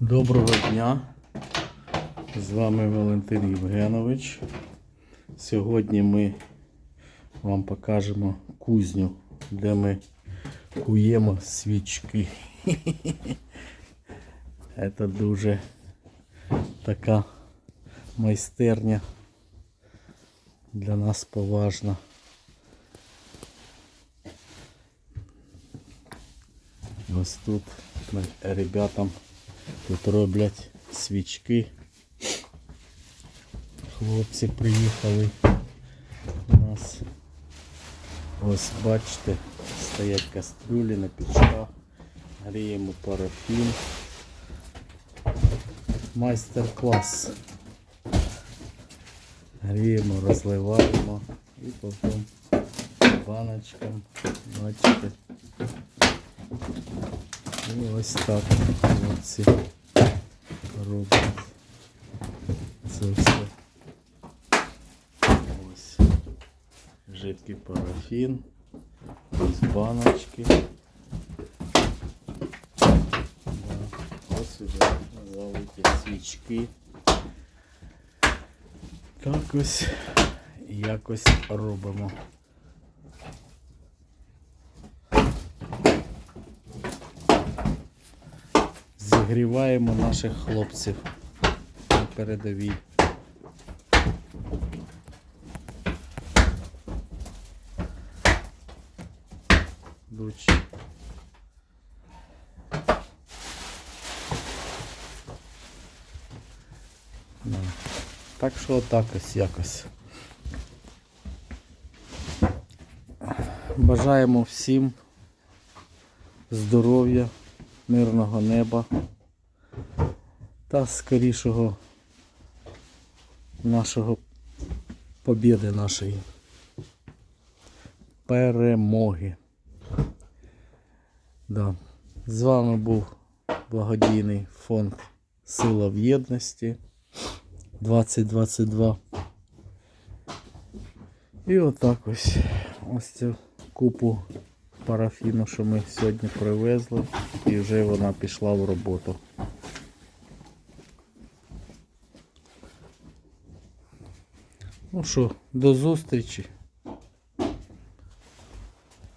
Доброго дня! З вами Валентин Євгенович. Сьогодні ми вам покажемо кузню, де ми куємо свічки. Це дуже така майстерня для нас поважна. Ось тут ребятам тут роблять свічки. Хлопці приїхали у нас. Ось бачите, стоять кастрюлі на пічках, гріємо парафін. Майстер-клас. Гріємо, розливаємо і потім баночкам, бачите. І ось так хлопці роблять це все. Ось жидкий парафін, ось баночки. Ось уже залиті свічки. Так ось якось робимо. Зігріваємо наших хлопців на передовій. Да. Так що отак ось якось. Бажаємо всім здоров'я, мирного неба та скорішого нашого побіди нашої перемоги. Да. З вами був благодійний фонд Сила в єдності 2022. І отак ось ось цю купу парафіну, що ми сьогодні привезли, і вже вона пішла в роботу. Ну що, до зустрічі.